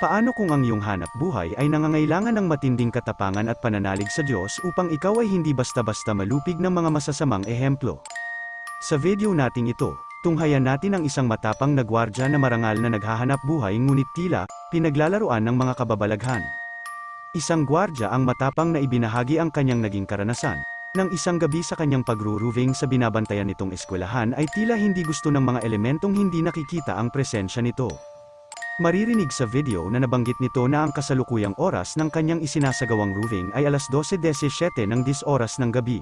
Paano kung ang iyong hanap buhay ay nangangailangan ng matinding katapangan at pananalig sa Diyos upang ikaw ay hindi basta-basta malupig ng mga masasamang ehemplo? Sa video nating ito, tunghayan natin ang isang matapang na gwardya na marangal na naghahanap buhay ngunit tila, pinaglalaruan ng mga kababalaghan. Isang gwardya ang matapang na ibinahagi ang kanyang naging karanasan. Nang isang gabi sa kanyang pagruruving sa binabantayan nitong eskwelahan ay tila hindi gusto ng mga elementong hindi nakikita ang presensya nito. Maririnig sa video na nabanggit nito na ang kasalukuyang oras ng kanyang isinasagawang roving ay alas 12.17 ng 10 oras ng gabi.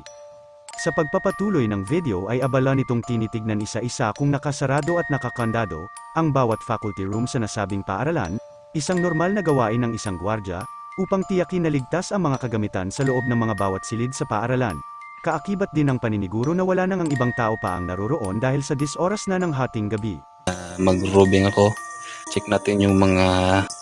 Sa pagpapatuloy ng video ay abala nitong tinitignan isa-isa kung nakasarado at nakakandado, ang bawat faculty room sa nasabing paaralan, isang normal na gawain ng isang gwardya, upang tiyakin na ligtas ang mga kagamitan sa loob ng mga bawat silid sa paaralan. Kaakibat din ng paniniguro na wala nang ang ibang tao pa ang naroroon dahil sa 10 oras na ng hating gabi. mag-roving ako. Check natin yung mga,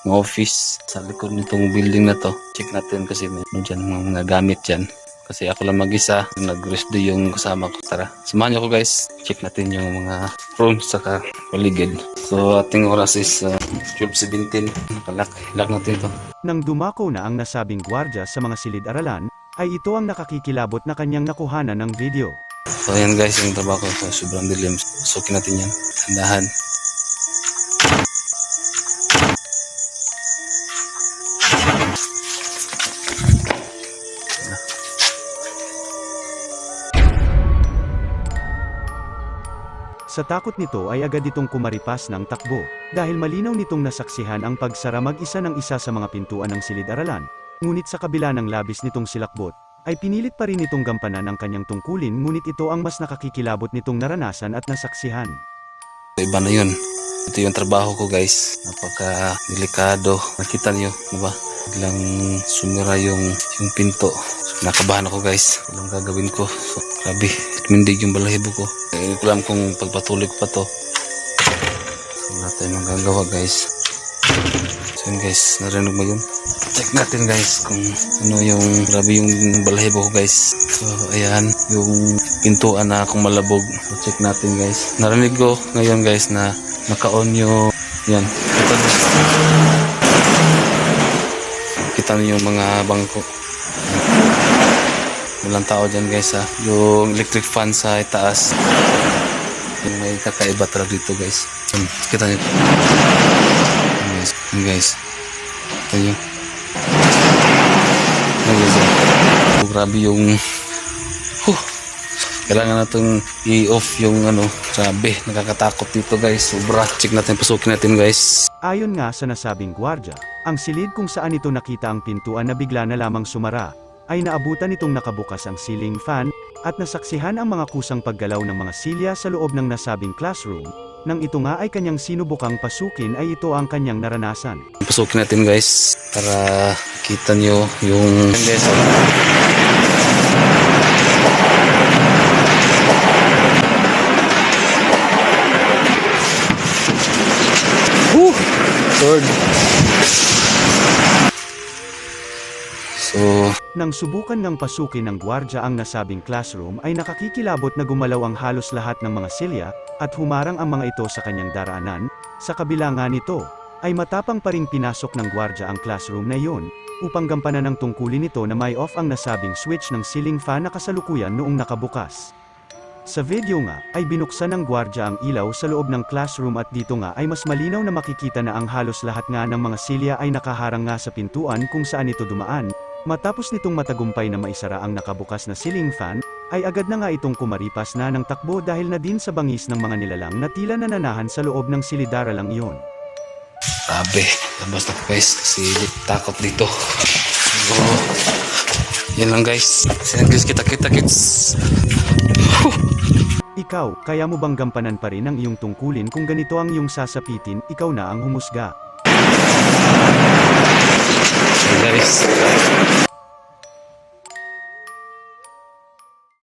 mga office sa likod nitong building na to. Check natin kasi may ano dyan, mga, mga gamit dyan. Kasi ako lang mag-isa, nag-rest do yung kasama ko. Tara, samahan niyo ko guys. Check natin yung mga rooms saka paligid. So ating oras is uh, 12.17. Nakalak, lock natin to. Nang dumako na ang nasabing gwardya sa mga silid-aralan, ay ito ang nakakikilabot na kanyang nakuhanan ng video. So ayan guys, yung trabaho ko. So, sobrang dilim. Sukin natin yan. Handahan. Sa takot nito ay agad itong kumaripas ng takbo, dahil malinaw nitong nasaksihan ang pagsara mag-isa ng isa sa mga pintuan ng silid-aralan, ngunit sa kabila ng labis nitong silakbot, ay pinilit pa rin itong gampanan ang kanyang tungkulin ngunit ito ang mas nakakikilabot nitong naranasan at nasaksihan. Iba na yun. Ito yung trabaho ko guys. Napaka delikado. Nakita niyo, di ba? Biglang sumira yung, yung pinto. Nakabahan ako guys. Walang gagawin ko. So, grabe. Tumindig yung balahibo ko. Eh, Hindi ko alam kung pagpatuloy ko pa to. So, wala tayong magagawa guys. So guys, narinig mo yun? Check natin guys kung ano yung grabe yung balahibo ko guys. So ayan, yung pintuan na akong malabog. So check natin guys. Narinig ko ngayon guys na naka-on yung yan. Niyo. Kita niyo yung mga bangko. Walang tao dyan guys ha. Yung electric fan sa itaas. Yung may kakaiba talaga dito guys. Yun, Kita niyo. Yun, guys. Yun, guys. Kita niyo. Yun, guys. Oh, grabe yung Huh. Kailangan natin i-off yung ano, grabe, nakakatakot dito guys. Sobra. Check natin, pasukin natin guys. Ayon nga sa nasabing gwardya, ang silid kung saan ito nakita ang pintuan na bigla na lamang sumara, ay naabutan itong nakabukas ang ceiling fan, at nasaksihan ang mga kusang paggalaw ng mga silya sa loob ng nasabing classroom. Nang ito nga ay kanyang sinubukang pasukin ay ito ang kanyang naranasan. Pasukin natin guys para kita nyo yung... Oh. Whew! Sword. So, Nang subukan ng pasukin ng gwardya ang nasabing classroom ay nakakikilabot na gumalaw ang halos lahat ng mga silya, at humarang ang mga ito sa kanyang daraanan, sa kabila nga nito, ay matapang pa ring pinasok ng gwardya ang classroom na iyon, upang gampanan ng tungkulin nito na may off ang nasabing switch ng ceiling fan na kasalukuyan noong nakabukas. Sa video nga, ay binuksan ng gwardya ang ilaw sa loob ng classroom at dito nga ay mas malinaw na makikita na ang halos lahat nga ng mga silya ay nakaharang nga sa pintuan kung saan ito dumaan, Matapos nitong matagumpay na maisara ang nakabukas na ceiling fan, ay agad na nga itong kumaripas na ng takbo dahil na din sa bangis ng mga nilalang na tila nananahan sa loob ng silidara lang iyon. grabe. Labas na guys kasi takot dito. So, yan lang guys. Sige guys, kita-kita kids. Ikaw, kaya mo bang gampanan pa rin ang iyong tungkulin kung ganito ang iyong sasapitin, ikaw na ang humusga. So guys,